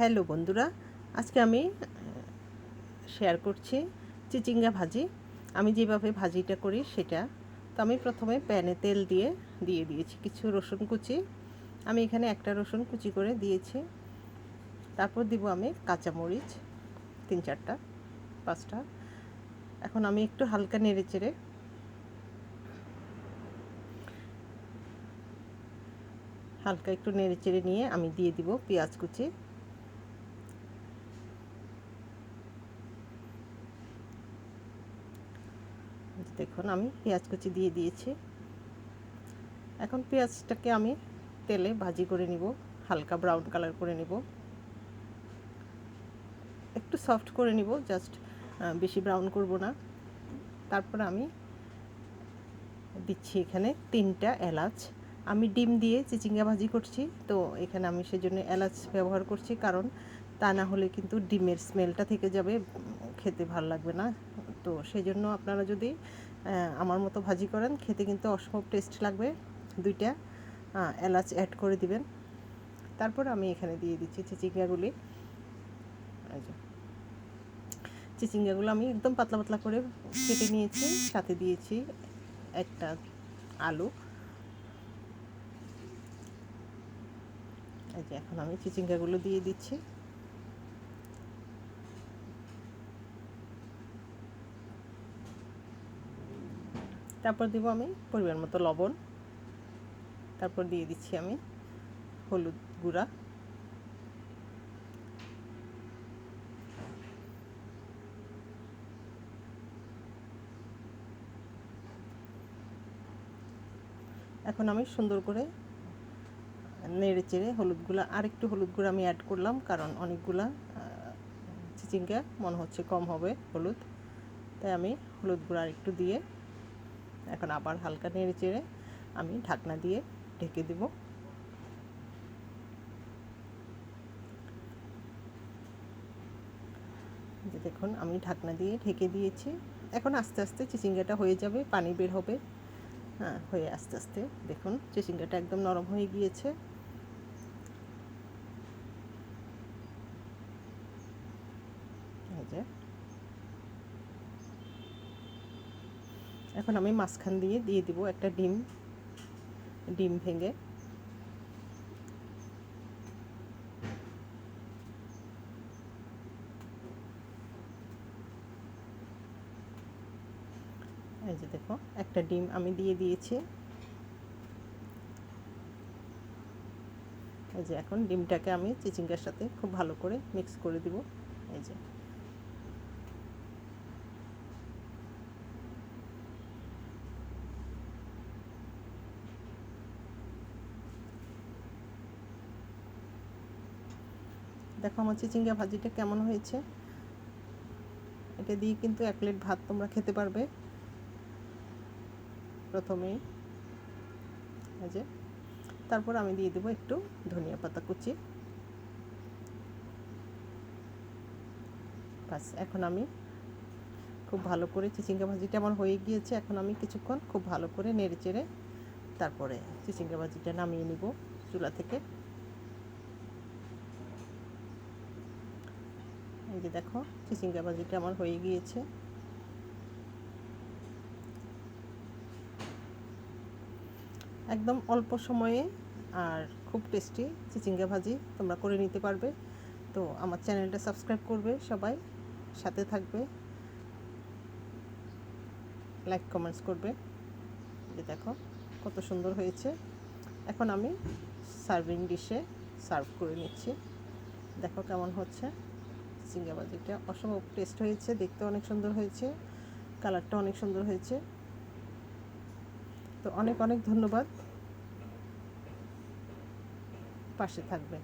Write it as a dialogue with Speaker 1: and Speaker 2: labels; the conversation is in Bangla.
Speaker 1: হ্যালো বন্ধুরা, আজকে আমি শেয়ার করছি চিচিঙ্গা ভাজি। আমি যেভাবে ভাজিটা করি সেটা, তো আমি প্রথমে প্যানে তেল দিয়ে দিয়ে দিয়েছি কিছু রসুন কুচি। আমি এখানে একটা রসুন কুচি করে দিয়েছি। তারপর দিব আমি কাঁচামরিচ, তিন চারটা, পাঁচটা। এখন আমি একটু হালকা নেড়ে চেড়ে হালকা একটু নেড়ে চেড়ে নিয়ে আমি দিয়ে দিব পেঁয়াজ কুচি। দেখুন, আমি পেঁয়াজ কুচি দিয়ে দিয়েছি। এখন পেঁয়াজটাকে আমি তেলে ভাজি করে নিব, হালকা ব্রাউন কালার করে নিব। একটু সফট করে নিব জাস্ট বেশি ব্রাউন করব না। তারপর আমি দিচ্ছি এখানে তিনটা এলাচ। আমি ডিম দিয়ে চিচিঙ্গা ভাজি করছি, তো এখানে আমি সেজন্য এলাচ ব্যবহার করছি, কারণ তা না হলে কিন্তু ডিমের স্মেলটা থেকে যাবে খেতে ভালো লাগবে না। তো সেই জন্য আপনারা যদি আমার মতো ভাজি করেন, খেতে কিন্তু অসম্ভব টেস্ট লাগবে দুইটা। এলাচ অ্যাড করে দিবেন। তারপর আমি এখানে দিয়ে দিচ্ছি চিচিঙ্গাগুলি। চিচিঙ্গাগুলো আমি একদম পাতলা পাতলা করে কেটে নিয়েছি, সাথে দিয়েছি একটা আলু। এই যে, এখন আমি চিচিঙ্গাগুলো দিয়ে দিচ্ছি। তারপর দিব আমি পরিমাণ মতো লবণ। তারপর দিয়ে দিচ্ছি আমি হলুদ গুঁড়া। এখন আমি সুন্দর করে নেড়ে চেড়ে হলুদগুলো আর একটু হলুদ গুঁড়া আমি অ্যাড করলাম, কারণ অনেকগুলা চিচিঙ্গা মনে হচ্ছে কম হবে হলুদ। তাই আমি হলুদ গুঁড়া আর একটু দিয়ে এখন আবার হালকা নেড়ে চেড়ে আমি ঢাকনা দিয়ে ঢেকে দেব। যে দেখুন, আমি ঢাকনা দিয়ে ঢেকে দিয়েছি। এখন আস্তে আস্তে চিচিঙ্গাটা হয়ে যাবে, পানি বের হবে। হ্যাঁ হয়ে আস্তে আস্তে। দেখুন, চিচিঙ্গাটা একদম নরম হয়ে গিয়েছে। যে এখন আমি মাঝখান দিয়ে দিয়ে দিব একটা ডিম ডিম ভেঙে। এই যে দেখো, একটা ডিম আমি দিয়ে দিয়েছি। এই যে এখন ডিমটাকে আমি চিচিঙ্গার সাথে খুব ভালো করে মিক্স করে দিব। এই যে। দেখো আমার চিচিঙ্গা ভাজিটা কেমন হয়েছে? এটা দিয়ে কিন্তু এক প্লেট ভাত তোমরা খেতে পারবে। প্রথমেই এই যে, তারপর আমি দিয়ে দেবো একটু ধনিয়া পাতা কুচি। বাস এখন আমি খুব ভালো করে চিচিঙ্গা ভাজিটা আমার হয়ে গিয়েছে। এখন আমি কিছুক্ষণ খুব ভালো করে নেড়ে চেড়ে তারপরে চিচিঙ্গা ভাজিটা নামিয়ে নিব চুলা থেকে। এই যে দেখো, চিচিঙ্গা ভাজিটা আমার হয়ে গিয়েছে। একদম অল্প সময়ে আর খুব টেস্টি চিচিঙ্গা ভাজি তোমরা করে নিতে পারবে। তো আমার চ্যানেলটা সাবস্ক্রাইব করবে সবাই, সাথে থাকবে। লাইক, কমেন্টস করবে। যে দেখো, কত সুন্দর হয়েছে। এখন আমি সার্ভিং ডিশে সার্ভ করে নিচ্ছি। দেখো কেমন হচ্ছে। চিংড়া ভাজিটা অসম্ভব টেস্ট হয়েছে, দেখতে অনেক সুন্দর হয়েছে কালারটা অনেক সুন্দর হয়েছে। তো অনেক অনেক ধন্যবাদ। পাশে থাকবে